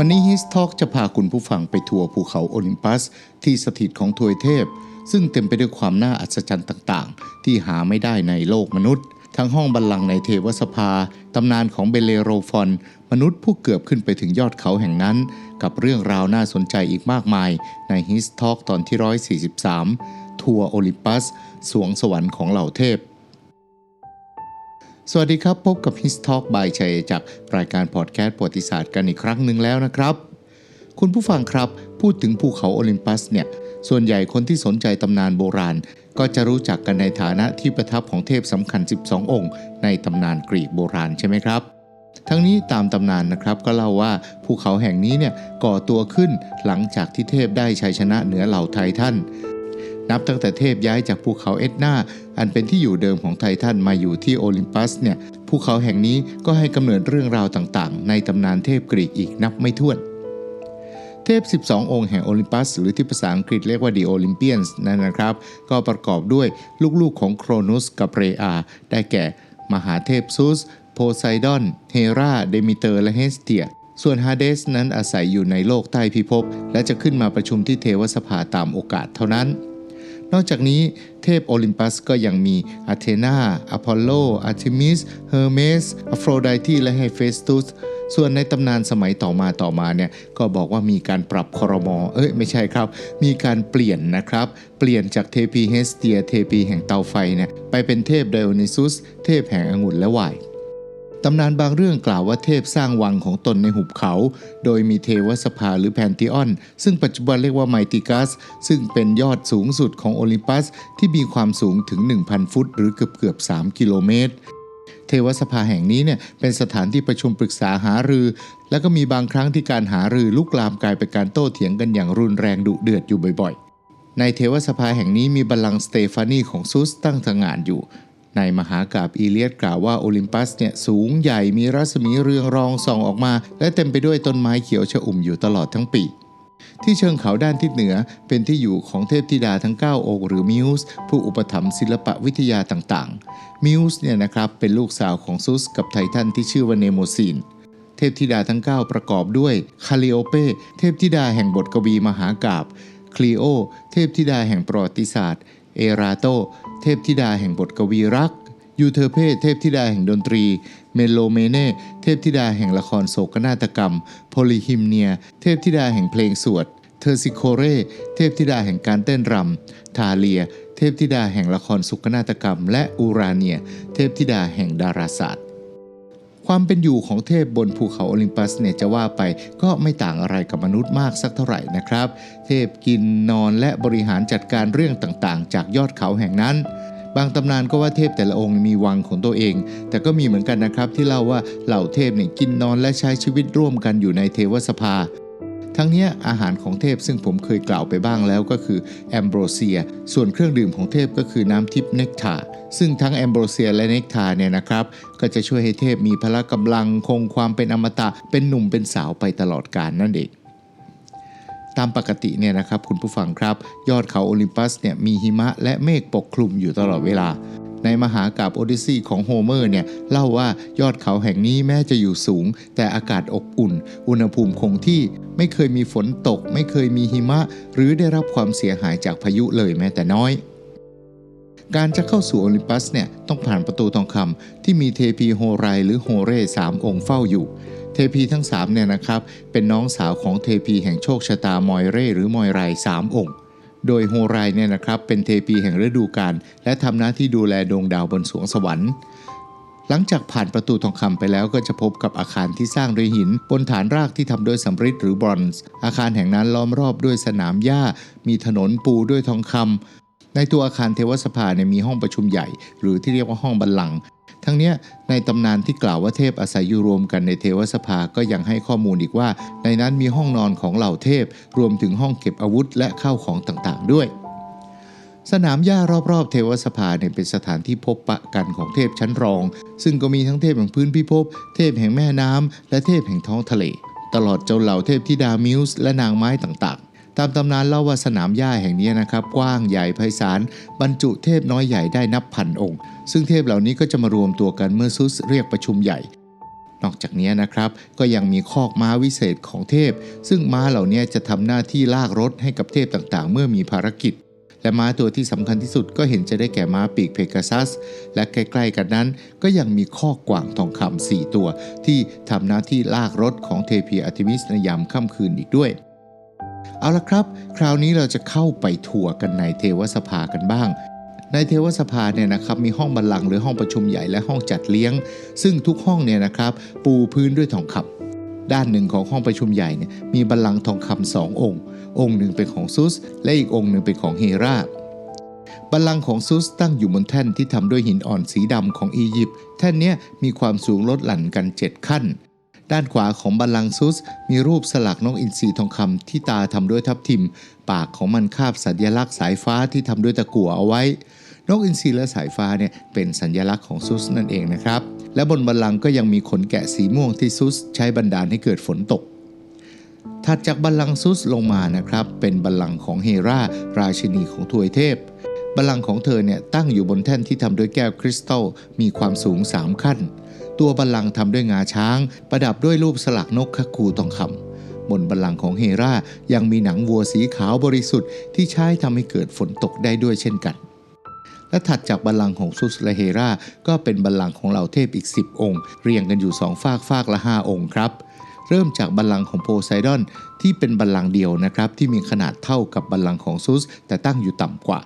วันนี้ฮิสทอกจะพาคุณผู้ฟังไปทัวร์ภูเขาโอลิมปัส ที่สถิตของทวยเทพ ซึ่งเต็มไปด้วยความน่าอัศจรรย์ต่างๆ ที่หาไม่ได้ในโลกมนุษย์ ทั้งห้องบัลลังก์ในเทวสภา ตำนานของเบเลโรฟอน มนุษย์ผู้เกือบขึ้นไปถึงยอดเขาแห่งนั้น กับเรื่องราวน่าสนใจอีกมากมายในฮิสทอกตอนที่ 143 ทัวร์โอลิมปัส สวงสวรรค์ของเหล่าเทพ สวัสดีครับ พบกับ His Talk by ชัยจากรายการพอดแคสต์ประวัติศาสตร์กันอีกครั้งหนึ่งแล้วนะครับ คุณผู้ฟังครับ พูดถึงภูเขาโอลิมปัสเนี่ย ส่วนใหญ่คนที่สนใจตำนานโบราณ ก็จะรู้จักกันในฐานะที่ประทับของเทพสำคัญ 12 องค์ ในตำนานกรีกโบราณใช่ไหมครับ ทั้งนี้ตามตำนานนะครับก็เล่าว่าภูเขาแห่งนี้เนี่ยก่อตัวขึ้นหลังจากที่เทพได้ชัยชนะเหนือเหล่าไททัน นับตั้งแต่เทพย้ายจากภูเขาเอ็ดนาอันเป็นที่อยู่เดิมของไททันมาอยู่ที่โอลิมปัสเนี่ยภูเขาแห่งนี้ก็ให้กำเนิดเรื่องราวต่างๆ ในตำนานเทพกรีกอีกนับไม่ถ้วน เทพ 12 องค์แห่งโอลิมปัส หรือที่ภาษาอังกฤษเรียกว่า The Olympians นั่นนะครับ ก็ประกอบด้วยลูกๆของโครนุสกับเรอา ได้แก่ มหาเทพซุส โพไซดอน เฮราเดมิเตอร์และเฮสเตียส่วนฮาเดสนั้นอาศัยอยู่ในโลกใต้พิภพและจะขึ้นมาประชุมที่เทวสภาตามโอกาสเท่านั้น นอกจากนี้เทพโอลิมปัสก็ยังมีอาเทนาอพอลโลอาร์เทมิส เฮอร์เมสอโฟรไดทีและเฮเฟสตุสส่วนในตำนานสมัยต่อมาต่อมาเนี่ยก็บอกว่ามีการปรับคอรมอเอ้ยไม่ใช่ครับ มีการเปลี่ยนนะครับ เปลี่ยนจากเทพีเฮสเตียเทพีแห่งเตาไฟเนี่ยไปเป็นเทพไดโอนิซุส เทพแห่งองุ่นและไวน์ ตำนานบางเรื่องกล่าวว่าเทพสร้างวังของตนในหุบเขา โดยมีเทวสภาหรือแพนติออน ซึ่งปัจจุบันเรียกว่าไมติกัส ซึ่งเป็นยอดสูงสุดของโอลิมปัส ที่มีความสูงถึง 1,000 ฟุต หรือเกือบเกือบ3กิโลเมตร เทวสภาแห่งนี้เนี่ยเป็นสถานที่ประชุมปรึกษาหารือ และก็มีบางครั้งที่การหารือลุกลามกลายเป็นการโต้เถียงกันอย่างรุนแรงดุเดือดอยู่บ่อยๆ ในเทวสภาแห่งนี้มีบัลลังก์สเตฟานีของซุสตั้งตระหง่านอยู่ ในมหากาบอีเลียดกล่าวว่าโอลิมปัสเนี่ยสูงใหญ่มีรัศมีเรืองรองส่องออกมา และเต็มไปด้วยต้นไม้เขียวชอุ่มอยู่ตลอดทั้งปีที่เชิงเขาด้านทิศเหนือเป็นที่อยู่ของเทพธิดาทั้ง 9 องค์หรือมิวส์ผู้อุปถัมภ์ศิลปะวิทยาต่างๆ มิวส์เนี่ยนะครับเป็นลูกสาวของซุสกับไททันที่ชื่อว่าเนโมซีน เทพธิดาทั้ง 9 ประกอบด้วยคาลิโอเปเทพธิดาแห่งบทกวีมหากาบคลีโอ เทพธิดาแห่งประวัติศาสตร์ เอราโต พธิดาแห่งบทกวีรัก ยูเทอร์เพเทพธิดาแห่งดนตรี เมโลเมเนเทพธิดาแห่งละครโศกนาฏกรรม โพลิฮิมเนีย เทพธิดาแห่งเพลงสวด เทอร์ซิโคเร เทพธิดาแห่งการเต้นรำ ทาเลีย เทพธิดาแห่งละครสุกนาฏกรรม และอูราเนีย เทพธิดาแห่งดาราศาสตร์ ความเป็นอยู่ของเทพบนภูเขาโอลิมปัสเนี่ยจะว่าไปก็ไม่ต่างอะไรกับมนุษย์มากสักเท่าไหร่นะครับ เทพกินนอนและบริหารจัดการเรื่องต่างๆ จากยอดเขาแห่งนั้นบางตำนานก็ว่าเทพแต่ละองค์มีวังของตัวเอง แต่ก็มีเหมือนกันนะครับที่เล่าว่าเหล่าเทพเนี่ยกินนอนและใช้ชีวิตร่วมกันอยู่ในเทวสภา ทั้งนี้อาหารของเทพซึ่งผมเคยกล่าวไปบ้างแล้วก็คือแอมโบรเซีย ส่วนเครื่องดื่มของเทพก็คือน้ำทิพย์เนกทา ซึ่งทั้งแอมโบรเซียและเนกทาเนี่ยนะครับ ก็จะช่วยให้เทพมีพละกำลังคงความเป็นอมตะ เป็นหนุ่มเป็นสาวไปตลอดกาลนั่นเองตามปกติเนี่ยนะครับคุณผู้ฟังครับ ยอดเขาโอลิมปัสเนี่ยมีหิมะและเมฆปกคลุมอยู่ตลอดเวลา ในมหากาบโอดิซีของโฮเมอร์เนี่ยเล่าว่ายอดเขาแห่งนี้แม้จะอยู่สูง แต่อากาศอบอุ่น อุณหภูมิคงที่ไม่เคยมีฝนตก ไม่เคยมีหิมะ หรือได้รับความเสียหายจากพายุเลยแม้แต่น้อย การจะเข้าสู่โอลิมปัสเนี่ยต้องผ่านประตูทองคำที่มีเทพีโฮไรหรือโฮเร่สามองค์เฝ้าอยู่ เทพีทั้ง3เนี่ยนะครับเป็นน้องสาวของเทพีแห่งโชคชะตามอยเร่หรือมอยไรสามองค์ โดยโฮไรเนี่ยนะครับเป็นเทพีแห่งฤดูกาลและทำหน้าที่ดูแลดวงดาวบนสวงสวรรค์หลังจากผ่านประตูทองคำไปแล้วก็จะพบกับอาคารที่สร้างด้วยหิน บนฐานรากที่ทำด้วยสำริดหรือบรอนซ์ อาคารแห่งนั้นล้อมรอบด้วยสนามหญ้า มีถนนปูด้วยทองคำ ในตัวอาคารเทวสภาเนี่ยมีห้องประชุมใหญ่ หรือที่เรียกว่าห้องบัลลังก์ทั้งนี้ในตำนานที่กล่าวว่าเทพอาศัยอยู่รวมกันในเทวสภาก็ยังให้ข้อมูลอีกว่า ในนั้นมีห้องนอนของเหล่าเทพ รวมถึงห้องเก็บอาวุธและข้าวของต่างๆ ด้วย สนามหญ้ารอบๆ เทวสภาเนี่ยเป็นสถานที่พบปะกันของเทพชั้นรอง ซึ่งก็มีทั้งเทพแห่งพื้นพิภพเทพแห่งแม่น้ำและเทพแห่งท้องทะเล ตลอดจนเหล่าเทพธิดามิวส์และนางไม้ต่างๆ ตามตำนานเล่าว่าสนามหญ้าแห่งนี้นะครับ กว้างใหญ่ไพศาลบรรจุเทพน้อยใหญ่ได้นับพันองค์ ซึ่งเทพเหล่านี้ก็จะมารวมตัวกันเมื่อซุสเรียกประชุมใหญ่ นอกจากนี้นะครับก็ยังมีคอกม้าวิเศษของเทพ ซึ่งม้าเหล่านี้จะทำหน้าที่ลากรถให้กับเทพต่างๆ เมื่อมีภารกิจ และม้าตัวที่สำคัญที่สุดก็เห็นจะได้แก่ม้าปีกเพกาซัส และใกล้ๆกันนั้น ก็ยังมีคอกกวางทองคำสี่ตัว ที่ทำหน้าที่ลากรถของเทพีอาร์เทมิสในยามค่ำคืนอีกด้วย เอาละครับ คราวนี้เราจะเข้าไปทัวร์กันในเทวสภากันบ้าง ในเทวสภาเนี่ยนะครับมีห้องบัลลังก์หรือห้องประชุมใหญ่และห้องจัดเลี้ยง ซึ่งทุกห้องเนี่ยนะครับปูพื้นด้วยทองคำด้านหนึ่งของห้องประชุมใหญ่เนี่ยมีบัลลังก์ทองคำสององค์ องค์หนึ่งเป็นของซุส และอีกองค์หนึ่งเป็นของเฮราบัลลังก์ของซุสตั้งอยู่บนแท่นที่ทำด้วยหินอ่อนสีดำของอียิปต์แท่นนี้มีความสูงลดหลั่นกัน 7 ขั้น ด้านขวาของบัลลังก์ซุส มีรูปสลักนกอินทรีทองคำที่ตาทำด้วยทับทิม ปากของมันคาบสัญลักษณ์สายฟ้าที่ทำด้วยตะกั่วเอาไว้ นกอินทรีและสายฟ้าเนี่ยเป็นสัญลักษณ์ของซุสนั่นเองนะครับ และบนบัลลังก์ก็ยังมีขนแกะสีม่วงที่ซุสใช้บันดาลให้เกิดฝนตกถัดจากบัลลังก์ซุสลงมานะครับ เป็นบัลลังก์ของเฮราราชินีของทวยเทพบัลลังก์ของเธอเนี่ยตั้งอยู่บนแท่นที่ทำด้วยแก้วคริสตัลมีความสูง 3 ขั้น ตัวบัลลังก์ทำด้วยงาช้าง ประดับด้วยรูปสลักนกคคูทองคำบนบัลลังก์ของเฮรายังมีหนังวัวสีขาวบริสุทธิ์ที่ใช้ทำให้เกิดฝนตกได้ด้วยเช่นกัน และถัดจากบัลลังก์ของซุสและเฮราก็เป็นบัลลังก์ของเหล่าเทพอีก 10 องค์ เรียงกันอยู่สองฝากฝากละ 5 องค์ครับเริ่มจากบัลลังก์ของโพไซดอนที่เป็นบัลลังก์เดียวนะครับที่มีขนาดเท่ากับบัลลังก์ของซุส แต่ตั้งอยู่ต่ำกว่า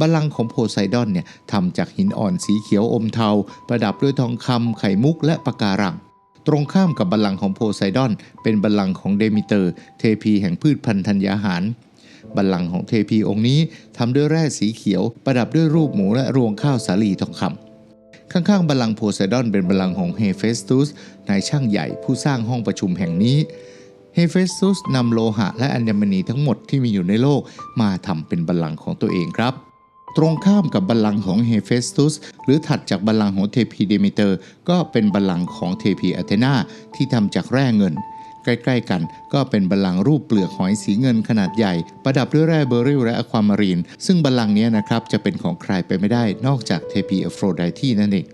บัลลังก์ของโพไซดอนเนี่ยทำจากหินอ่อนสีเขียวอมเทา ประดับด้วยทองคำไข่มุกและปะการัง ตรงข้ามกับบัลลังก์ของโพไซดอน เป็นบัลลังก์ของเดมิเตอร์ เทพีแห่งพืชพันธัญญาหาร บัลลังก์ของเทพีองค์นี้ทำด้วยแร่สีเขียว ประดับด้วยรูปหมูและรวงข้าวสาลีทองคำข้างๆบัลลังก์โพไซดอนเป็นบัลลังก์ของเฮเฟสตุสนายช่างใหญ่ผู้สร้างห้องประชุมแห่งนี้ เฮเฟสตุสนำโลหะและอัญมณีทั้งหมดที่มีอยู่ในโลกมาทำเป็นบัลลังก์ของตัวเองครับ ตรงข้ามกับบัลลังก์ของเฮเฟสตุส หรือถัดจากบัลลังก์ของเทพีเดมิเตอร์ ก็เป็นบัลลังก์ของเทพีอาเทนาที่ทำจากแร่เงิน ใกล้ๆกันก็เป็นบัลลังก์รูปเปลือกหอยสีเงินขนาดใหญ่ ประดับด้วยแร่เบอริลและอะความารีน ซึ่งบัลลังก์นี้นะครับจะเป็นของใครไปไม่ได้นอกจากเทพีอโฟรไดทีนั่นเอง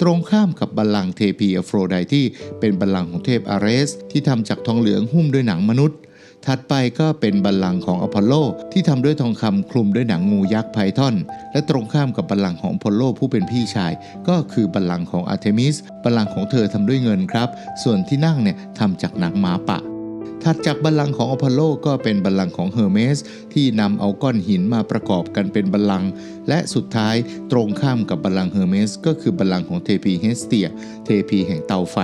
ตรงข้ามกับบัลลังก์เทพีอโฟรไดที่เป็นบัลลังก์ของเทพอาเรส ที่ทำจากทองเหลืองหุ้มด้วยหนังมนุษย์ ถัดไปก็เป็นบัลลังก์ของอพอลโลที่ทำด้วยทองคำคลุมด้วยหนังงูยักษ์ไพทอน และตรงข้ามกับบัลลังก์ของอพอลโลผู้เป็นพี่ชาย ก็คือบัลลังก์ของอาร์เทมิส บัลลังก์ของเธอทำด้วยเงินครับ ส่วนที่นั่งเนี่ยทำจากหนังหมาปะถัดจากบัลลังก์ของอพอลโลก็เป็นบัลลังก์ของเฮอร์เมส ที่นำเอาก้อนหินมาประกอบกันเป็นบัลลังก์และสุดท้ายตรงข้ามกับบัลลังก์เฮอร์เมส ก็คือบัลลังก์ของเทพีเฮสเตีย เทพีแห่งเตาไฟ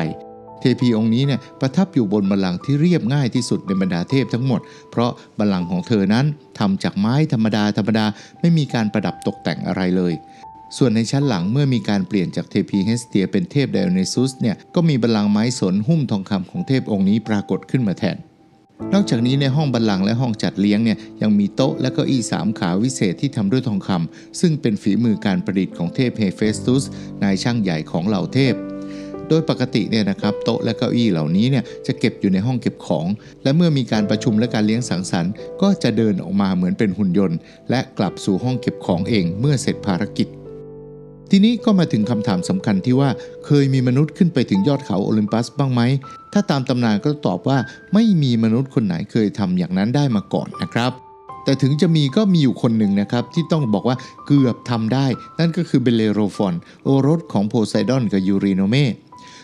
เทพีองค์นี้เนี่ยประทับอยู่บนบัลลังก์ที่เรียบง่ายที่สุดในบรรดาเทพทั้งหมด เพราะบัลลังก์ของเธอนั้นทำจากไม้ธรรมดาธรรมดาไม่มีการประดับตกแต่งอะไรเลย ส่วนในชั้นหลังเมื่อมีการเปลี่ยนจากเทพีเฮสเตียเป็นเทพไดโอนิซุสเนี่ยก็มีบัลลังก์ไม้สนหุ้มทองคำของเทพองค์นี้ปรากฏขึ้นมาแทนนอกจากนี้ในห้องบัลลังก์และห้องจัดเลี้ยงเนี่ยยังมีโต๊ะและเก้าอี้สามขาวิเศษที่ทำด้วยทองคำซึ่งเป็นฝีมือการประดิษฐ์ของเทพเฮเฟสตุสนายช่างใหญ่ของเหล่าเทพ โดยปกติเนี่ยนะครับโต๊ะและเก้าอี้เหล่านี้เนี่ยจะเก็บอยู่ในห้องเก็บของ และเมื่อมีการประชุมและการเลี้ยงสังสรรค์ ก็จะเดินออกมาเหมือนเป็นหุ่นยนต์ และกลับสู่ห้องเก็บของเองเมื่อเสร็จภารกิจ ทีนี้ก็มาถึงคำถามสำคัญที่ว่าเคยมีมนุษย์ขึ้นไปถึงยอดเขาโอลิมปัสบ้างไหม ถ้าตามตำนานก็ตอบว่าไม่มีมนุษย์คนไหนเคยทำอย่างนั้นได้มาก่อนนะครับแต่ถึงจะมีก็มีอยู่คนหนึ่งนะครับ ที่ต้องบอกว่าเกือบทำได้ นั่นก็คือเบเลโรฟอน โอรสของโพไซดอนกับยูรีโนเม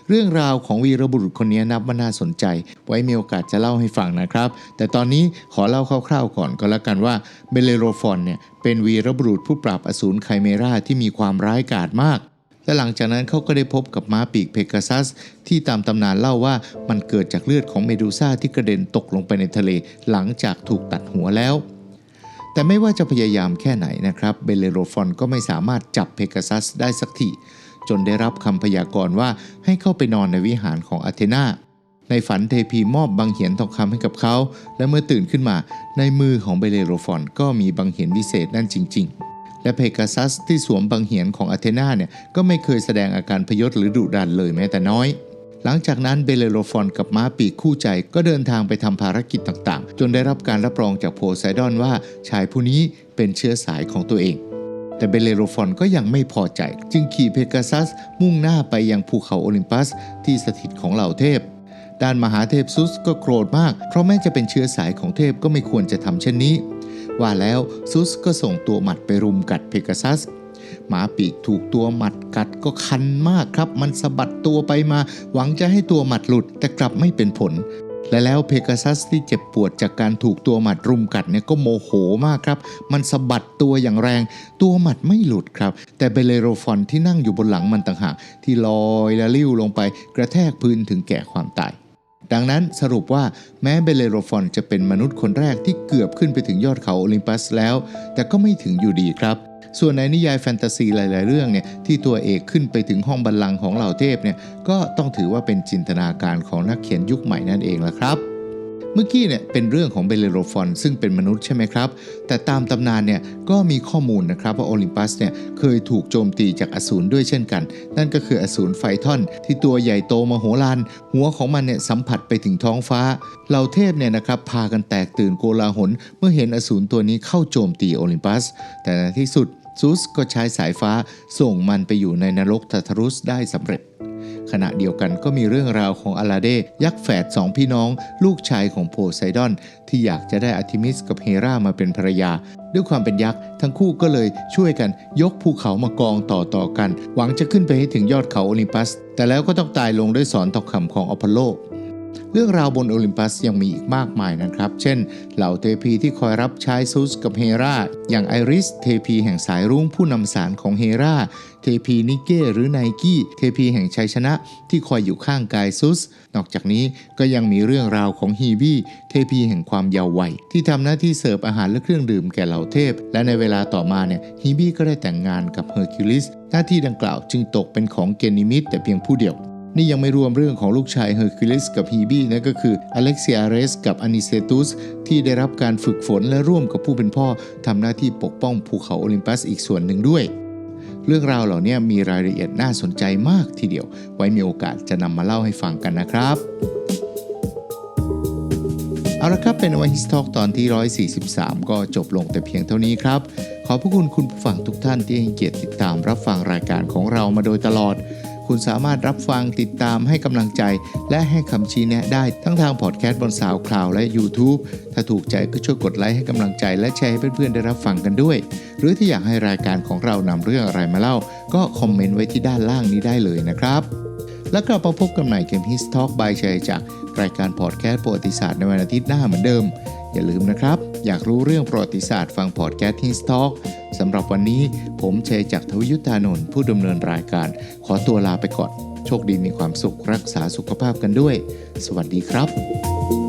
เรื่องราวของวีรบุรุษคนนี้นับว่าน่าสนใจ ไว้มีโอกาสจะเล่าให้ฟังนะครับ แต่ตอนนี้ขอเล่าคร่าวๆก่อนก็แล้วกันว่าเบเลโรฟอนเนี่ยเป็นวีรบุรุษผู้ปราบอสูรไคเมราที่มีความร้ายกาจมากและหลังจากนั้นเขาก็ได้พบกับม้าปีกเพกาซัส ที่ตามตำนานเล่าว่ามันเกิดจากเลือดของเมดูซ่าที่กระเด็นตกลงไปในทะเลหลังจากถูกตัดหัวแล้ว แต่ไม่ว่าจะพยายามแค่ไหนนะครับเบเลโรฟอนก็ไม่สามารถจับเพกาซัสได้สักที จนได้รับคำพยากรณ์ว่าให้เข้าไปนอนในวิหารของอาเทนาในฝันเทพีมอบบังเหียนทองคำให้กับเขา และเมื่อตื่นขึ้นมาในมือของเบเลโรฟอนก็มีบังเหียนวิเศษนั่นจริง ๆและเพกาซัสที่สวมบังเหียนของอาเทนาเนี่ยก็ไม่เคยแสดงอาการพยศหรือดุดันเลยแม้แต่น้อย หลังจากนั้นเบเลโรฟอนกับม้าปีกคู่ใจก็เดินทางไปทำภารกิจต่างๆ จนได้รับการรับรองจากโพไซดอนว่าชายผู้นี้เป็นเชื้อสายของตัวเอง แต่เบเลโรฟอนก็ยังไม่พอใจ จึงขี่เพกาซัสมุ่งหน้าไปยังภูเขาโอลิมปัสที่สถิตของเหล่าเทพ ด้านมหาเทพซุสก็โกรธมาก เพราะแม้จะเป็นเชื้อสายของเทพก็ไม่ควรจะทำเช่นนี้ ว่าแล้วซุสก็ส่งตัวหมัดไปรุมกัดเพกาซัสหมาปีกถูกตัวหมัดกัดก็คันมากครับ มันสะบัดตัวไปมา หวังจะให้ตัวหมัดหลุดแต่กลับไม่เป็นผล และแล้วเพกาซัสที่เจ็บปวดจากการถูกตัวหมัดรุมกัดเนี่ยก็โมโหมากครับ มันสะบัดตัวอย่างแรง ตัวหมัดไม่หลุดครับ แต่เบเลโรฟอนที่นั่งอยู่บนหลังมันต่างหากที่ลอยและลิ้วลงไปกระแทกพื้นถึงแก่ความตายดังนั้นสรุปว่าแม้เบเลโรฟอนจะเป็นมนุษย์คนแรกที่เกือบขึ้นไปถึงยอดเขาโอลิมปัสแล้ว แต่ก็ไม่ถึงอยู่ดีครับ ส่วนในนิยายแฟนตาซีหลาย ๆ เรื่องเนี่ยที่ตัวเอกขึ้นไปถึงห้องบัลลังก์ของเหล่าเทพเนี่ยก็ต้องถือว่าเป็นจินตนาการของนักเขียนยุคใหม่นั่นเองละครับเมื่อกี้เนี่ยเป็นเรื่องของเบเลโรฟอนซึ่งเป็นมนุษย์ใช่ไหมครับ แต่ตามตำนานเนี่ยก็มีข้อมูลนะครับว่าโอลิมปัสเนี่ยเคยถูกโจมตีจากอสูรด้วยเช่นกัน นั่นก็คืออสูรไฟทอน ที่ตัวใหญ่โตมโหฬารหัวของมันเนี่ยสัมผัสไปถึงท้องฟ้าเหล่าเทพเนี่ยนะครับพากันแตกตื่นโกลาหลเมื่อเห็นอสูรตัวนี้เข้าโจมตีโอลิมปัส แต่ในที่สุด ซูสก็ใช้สายฟ้าส่งมันไปอยู่ในนรกทาทารุสได้สำเร็จ ขณะเดียวกันก็มีเรื่องราวของอลาเดยักษ์แฝดสองพี่น้อง ลูกชายของโพไซดอน ที่อยากจะได้อาทิมิสกับเฮรามาเป็นภรรยา ด้วยความเป็นยักษ์ทั้งคู่ก็เลยช่วยกันยกภูเขามากองต่อต่อๆกัน หวังจะขึ้นไปให้ถึงยอดเขาโอลิมปัส แต่แล้วก็ต้องตายลงด้วยสอนตอกคำของอพอลโล เรื่องราวบนโอลิมปัสยังมีอีกมากมายนะครับ เช่น เหล่าเทพีที่คอยรับใช้ซุสกับเฮราอย่างไอริสเทพีแห่งสายรุ้งผู้นำสารของเฮราเทพีนิเก้หรือไนกี้ เทพีแห่งชัยชนะที่คอยอยู่ข้างกายซุส นอกจากนี้ก็ยังมีเรื่องราวของฮีบี้เทพีแห่งความเยาว์วัยที่ทำหน้าที่เสิร์ฟอาหารและเครื่องดื่มแก่เหล่าเทพ และในเวลาต่อมาเนี่ยฮีบี้ก็ได้แต่งงานกับเฮอร์คิวลิสหน้าที่ดังกล่าวจึงตกเป็นของเกนิมิดแต่เพียงผู้เดียว นี่ยังไม่รวมเรื่องของลูกชายเฮอร์คิวลิสกับฮีบี้นั่นก็คืออเล็กซิอาเรสกับอานิเซตุสที่ได้รับการฝึกฝนและร่วมกับผู้เป็นพ่อทำหน้าที่ปกป้องภูเขาโอลิมปัสอีกส่วนหนึ่งด้วย เรื่องราวเหล่านี้มีรายละเอียดน่าสนใจมากทีเดียว ไว้มีโอกาสจะนำมาเล่าให้ฟังกันนะครับเอาละครับ เป็นวันฮิสทอกตอนที่ 143 ก็จบลงแต่เพียงเท่านี้ครับ ขอบพระคุณคุณผู้ฟังทุกท่านที่ให้เกียรติติดตามรับฟังรายการของเรามาโดยตลอด คุณสามารถรับฟังติดตามให้กำลังใจ และให้คำชี้แนะได้ทั้งทางพอดแคสต์บนสาวคลาวและ YouTube ถ้าถูกใจก็ช่วยกดไลค์ให้กำลังใจ และแชร์ให้เพื่อนๆได้รับฟังกันด้วย หรือถ้าอยากให้รายการของเรานำเรื่องอะไรมาเล่า ก็คอมเมนต์ไว้ที่ด้านล่างนี้ได้เลยนะครับแล้วกลับมาพบกันใหม่เกม His Talk by ชัยจากรายการพอดแคสต์ประวัติศาสตร์ในวันอาทิตย์หน้าเหมือนเดิม อย่าลืมนะครับ อยากรู้เรื่องประวัติศาสตร์ฟังพอดแคสต์ทีสต็อกสำหรับวันนี้ผมเชยจากทวิยุทธานนท์ผู้ดำเนินรายการ ขอตัวลาไปก่อน โชคดีมีความสุขรักษาสุขภาพกันด้วย สวัสดีครับ